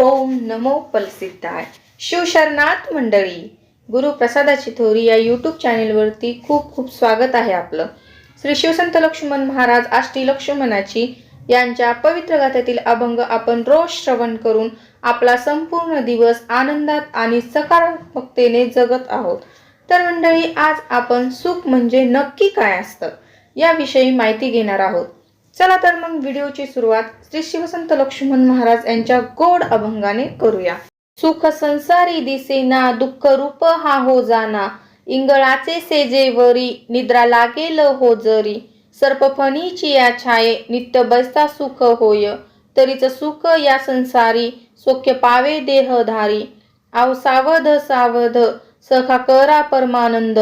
ओम नमो पलसिद्धाय शिवशरणात मंडळी गुरुप्रसादाची थोरी या यूट्यूब चॅनेलवरती खूप खूप स्वागत आहे आपलं. श्री शिवसंत लक्ष्मण महाराज आष्टी लक्ष्मणाची यांच्या पवित्र गाथ्यातील अभंग आपण रोज श्रवण करून आपला संपूर्ण दिवस आनंदात आणि सकारात्मकतेने जगत आहोत. तर मंडळी आज आपण सुख म्हणजे नक्की काय असतं? याविषयी माहिती घेणार आहोत. चला तर मग व्हिडिओची सुरुवात श्री शिवसंत लक्ष्मण महाराज यांच्या गोड अभंगाने करूया. सुख संसारी दिसेना दुःख रूप हा हो जाना. इंगळाचे सेजेवरी निद्रा लागेल हो जरी. सर्पफणीची या छाये नित्य बैसता सुख होय. तरीच सुख या संसारी सोख्य पावे देहधारी आव सावध सावध सखा करा परमानंद.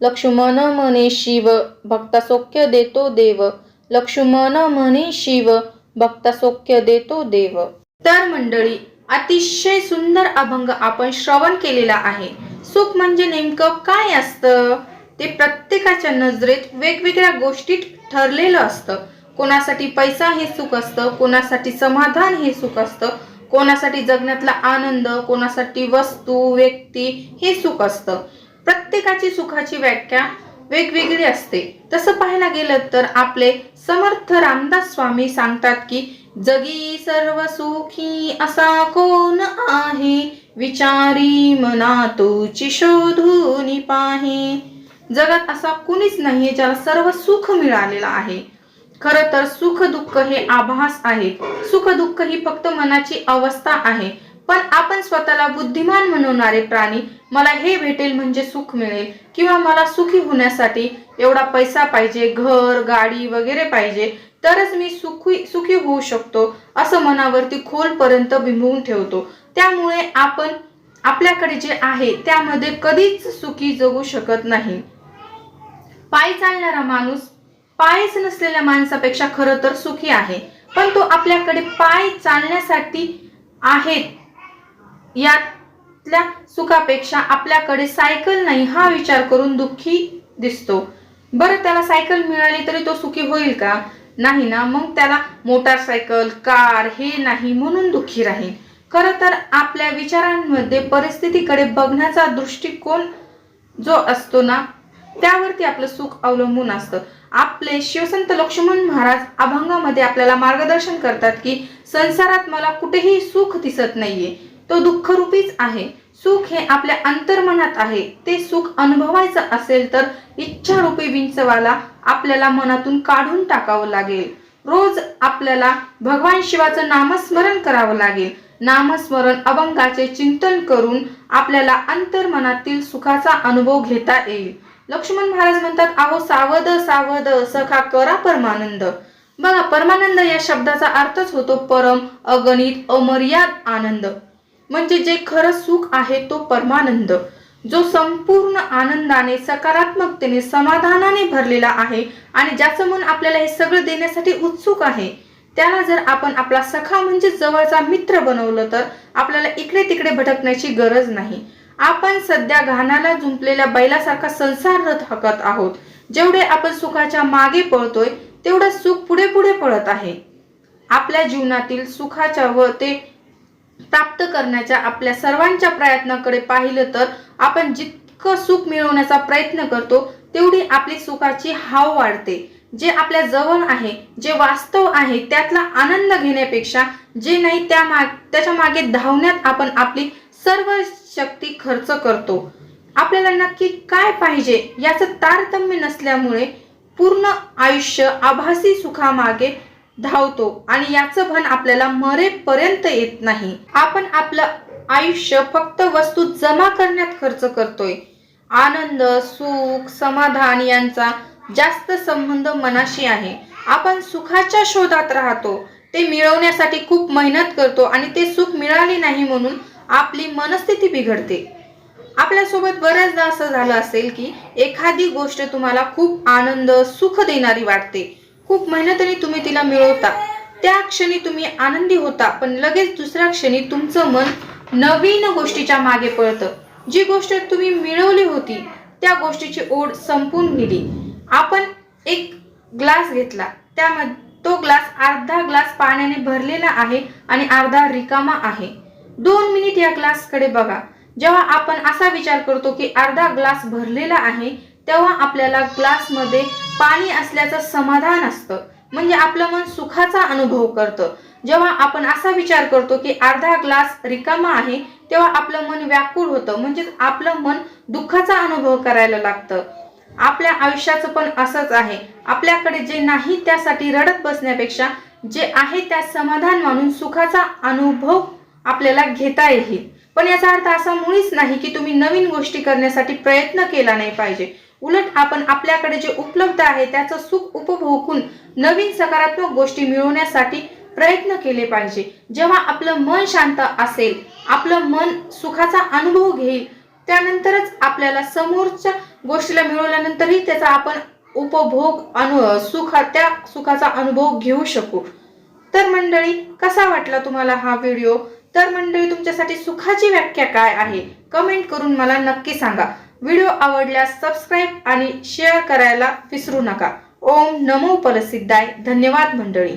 लक्ष्मण मने शिव भक्ता सोख्य देतो देव. लक्ष्मण म्हणे शिव भक्तसौख्य देतो देव. तर मंडळी अतिशय सुंदर अभंग आपण श्रवण केलेला आहे. सुख म्हणजे नेमकं काय असतं? ते प्रत्येकाच्या नजरेत वेगवेगळ्या गोष्टीत ठरलेलं असतं. कोणासाठी पैसा हे सुख असतं कोणासाठी समाधान हे सुख असतं कोणासाठी जगण्यातला आनंद कोणासाठी वस्तू व्यक्ती हे सुख असतं. प्रत्येकाची सुखाची व्याख्या वेगवेगळी असते. तसं पाहायला गेलं तर आपले समर्थ रामदास स्वामी सांगतात की जगी सर्व सुखी असा कोण आहे? विचारी मना तुची शोधून पाहे. जगात असा कुणीच नाहीये ज्याला सर्व सुख मिळालेलं आहे. खरं तर सुख दुःख हे आभास आहे. सुख दुःख ही फक्त मनाची अवस्था आहे. पण आपण स्वतःला बुद्धिमान म्हणणारे प्राणी मला हे भेटेल म्हणजे सुख मिळेल किंवा मला सुखी होण्यासाठी एवढा पैसा पाहिजे घर गाडी वगैरे पाहिजे तरच मी सुखी सुखी होऊ शकतो असं मनावरती खोलपर्यंत बिंबवून ठेवतो. त्यामुळे आपण आपल्याकडे जे आहे त्यामध्ये कधीच सुखी जगू शकत नाही. पाय चालणारा माणूस पायच नसलेल्या माणसापेक्षा खरं तर सुखी आहे पण तो आपल्याकडे पाय चालण्यासाठी आहेत यातल्या सुखापेक्षा आपल्याकडे सायकल नाही हा विचार करून दुःखी दिसतो. बरं त्याला सायकल मिळाली तरी तो सुखी होईल का? नाही ना मग त्याला मोटारसायकल कार हे नाही म्हणून दुःखी राहील. खरं तर आपल्या विचारांमध्ये परिस्थितीकडे बघण्याचा दृष्टिकोन जो असतो ना त्यावरती आपलं सुख अवलंबून असतं. आपले शिवसंत लक्ष्मण महाराज अभंगामध्ये आपल्याला मार्गदर्शन करतात की संसारात मला कुठेही सुख दिसत नाहीये. तो दुःखरूपीच आहे. सुख हे आपल्या अंतर्मनात आहे. ते सुख अनुभवायचं असेल तर इच्छारूपी विंचवाला आपल्याला मनातून काढून टाकावं लागेल. रोज आपल्याला भगवान शिवाचं नामस्मरण करावं लागेल. नामस्मरण अभंगाचे चिंतन करून आपल्याला अंतर्मनातील सुखाचा अनुभव घेता येईल. लक्ष्मण महाराज म्हणतात आहो सावध सावध सखा करा परमानंद. बघा परमानंद या शब्दाचा अर्थच होतो परम अगणित अमर्याद आनंद. म्हणजे जे खरं सुख आहे तो परमानंद जो संपूर्ण आनंदाने सकारात्मकतेने समाधानाने भरलेला आहे आणि ज्याचं मन आपल्याला हे सगळं देण्यासाठी उत्सुक आहे त्याला जर आपण आपला सखा म्हणजे जवळचा मित्र बनवलं तर आपल्याला इकडे तिकडे भटकण्याची गरज नाही. आपण सध्या घाणाला जुंपलेल्या बैलासारखा संसार हकत आहोत. जेवढे आपण सुखाच्या मागे पळतोय तेवढं सुख पुढे पुढे पळत आहे. आपल्या जीवनातील सुखाच्या व ते प्राप्त करण्याच्या आपल्या सर्वांच्या प्रयत्नाकडे पाहिलं तर आपण जितकं सुख मिळवण्याचा प्रयत्न करतो तेवढी आपली सुखाची हाव वाढते. जे आपल्या जवळ आहे जे वास्तव आहे त्यातला आनंद घेण्यापेक्षा जे नाही त्या माग त्याच्यामागे धावण्यात आपण आपली सर्व शक्ती खर्च करतो. आपल्याला नक्की काय पाहिजे याचं तारतम्य नसल्यामुळे पूर्ण आयुष्य आभासी सुखामागे धावतो आणि याचं भान आपल्याला मरेपर्यंत येत नाही. आपण आपलं आयुष्य फक्त वस्तू जमा करण्यात खर्च करतोय. आनंद सुख समाधान यांचा जास्त संबंध मनाशी आहे. आपण सुखाच्या शोधात राहतो. ते मिळवण्यासाठी खूप मेहनत करतो आणि ते सुख मिळाले नाही म्हणून आपली मनस्थिती बिघडते. आपल्यासोबत बऱ्याचदा असं झालं असेल की एखादी गोष्ट तुम्हाला खूप आनंद सुख देणारी वाटते. खूप मेहनतीने तुम्ही तिला मिळवता. त्या क्षणी तुम्ही आनंदी होता पण लगेच दुसऱ्या क्षणी तुमचं मन नवीन गोष्टीच्या मागे पळतं. जी गोष्ट तुम्ही मिळवली होती त्या गोष्टीची ओढ संपून गेली. आपण एक ग्लास घेतला. त्यामध्ये तो ग्लास अर्धा ग्लास पाण्याने भरलेला आहे आणि अर्धा रिकामा आहे. दोन मिनिट या ग्लासकडे बघा. जेव्हा आपण असा विचार करतो की अर्धा ग्लास भरलेला आहे तेव्हा आपल्याला ग्लासमध्ये पाणी असल्याचं समाधान असतं. म्हणजे आपलं मन सुखाचा अनुभव करतं. जेव्हा आपण असा विचार करतो की अर्धा ग्लास रिकामा आहे तेव्हा आपलं मन व्याकुळ होतं. म्हणजेच आपलं मन दुःखाचा अनुभव करायला लागतं. आपल्या आयुष्याचं पण असंच आहे. आपल्याकडे जे नाही त्यासाठी रडत बसण्यापेक्षा जे आहे त्या समाधान मानून सुखाचा अनुभव आपल्याला घेता येईल. पण याचा अर्थ असा मुळीच नाही की तुम्ही नवीन गोष्टी करण्यासाठी प्रयत्न केला नाही पाहिजे. उलट आपण आपल्याकडे जे उपलब्ध आहे त्याचं सुख उपभोगून नवीन सकारात्मक गोष्टी मिळवण्यासाठी प्रयत्न केले पाहिजे. जेव्हा आपलं मन शांत असेल आपलं मन सुखाचा अनुभव घेईल त्यानंतरच आपल्याला समोरच्या गोष्टीला मिळवल्यानंतरही त्याचा आपण उपभोग अनु सुख त्या सुखाचा अनुभव घेऊ शकू. तर मंडळी कसा वाटला तुम्हाला हा व्हिडिओ? तर मंडळी तुमच्यासाठी सुखाची व्याख्या काय आहे? कमेंट करून मला नक्की सांगा. व्हिडिओ आवडल्यास सबस्क्राईब आणि शेअर करायला विसरू नका. ओम नमो परसिद्धाय धन्यवाद मंडळी.